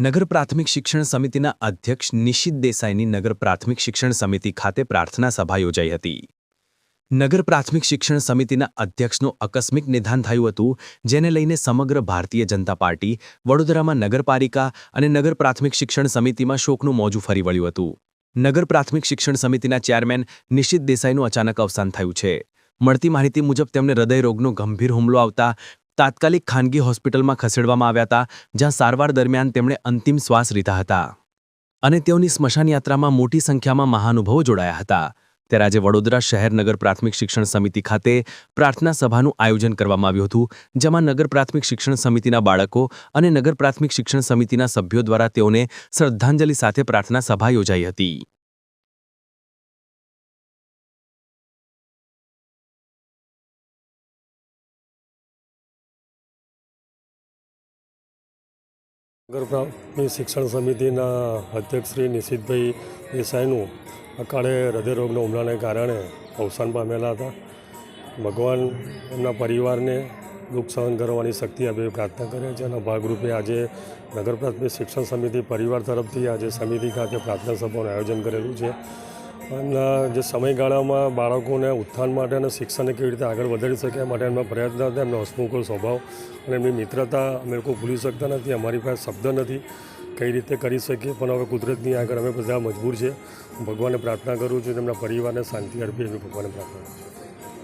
નગર પ્રાથમિક શિક્ષણ સમિતિના અધ્યક્ષ નિશિત દેસાઈની નગર પ્રાથમિક શિક્ષણ સમિતિ ખાતે પ્રાર્થના સભા યોજાઈ હતી. નગર પ્રાથમિક શિક્ષણ સમિતિના અધ્યક્ષનું આકસ્મિક નિધાન થયું હતું, જેને લઈને સમગ્ર ભારતીય જનતા પાર્ટી, વડોદરામાં નગરપાલિકા અને નગર પ્રાથમિક શિક્ષણ સમિતિમાં શોકનું મોજું ફરી વળ્યું હતું. નગર પ્રાથમિક શિક્ષણ સમિતિના ચેરમેન નિશિત દેસાઈનું અચાનક અવસાન થયું છે. મળતી માહિતી મુજબ તેમને હૃદયરોગનો ગંભીર હુમલો આવતા તાત્કાલિક ખાનગી હોસ્પિટલમાં ખસેડવામાં આવ્યા હતા, જ્યાં સારવાર દરમિયાન તેમણે અંતિમ શ્વાસ લીધા હતા. અને તેઓની સ્મશાન યાત્રામાં મોટી સંખ્યામાં મહાનુભાવો જોડાયા હતા. ત્યારે આજે વડોદરા શહેર નગર પ્રાથમિક શિક્ષણ સમિતિ ખાતે પ્રાર્થના સભાનું આયોજન કરવામાં આવ્યું હતું, જેમાં નગર પ્રાથમિક શિક્ષણ સમિતિના બાળકો અને નગર પ્રાથમિક શિક્ષણ સમિતિના સભ્યો દ્વારા તેઓને શ્રદ્ધાંજલિ સાથે પ્રાર્થના સભા યોજાઈ હતી. નગર પ્રાથમિક શિક્ષણ સમિતિના અધ્યક્ષ શ્રી નિશિતભાઈ દેસાઈનું અકાળે હૃદયરોગના હુમલાને કારણે અવસાન પામેલા હતા. ભગવાન એમના પરિવારને દુઃખ સહન કરવાની શક્તિ આપે પ્રાર્થના કરે છે અને ભાગરૂપે આજે નગર પ્રાથમિક શિક્ષણ સમિતિ પરિવાર તરફથી આજે સમિતિ ખાતે પ્રાર્થના સભાનું આયોજન કરેલું છે. અને જે સમયગાળામાં બાળકોને ઉત્થાન માટે અને શિક્ષણને કેવી રીતે આગળ વધારી શકે એ માટે એમના પ્રયત્ન હતા, એમનો હસમુખો સ્વભાવ અને એમની મિત્રતા અમે લોકો ભૂલી શકતા નથી, અમારી પાસે શબ્દ નથી કઈ રીતે કરી શકીએ, પણ હવે કુદરતની આગળ અમે બધા મજબૂર છે ભગવાનને પ્રાર્થના કરું છું, તેમના પરિવારને શાંતિ અર્પી એવી ભગવાનને પ્રાર્થના કરું છું.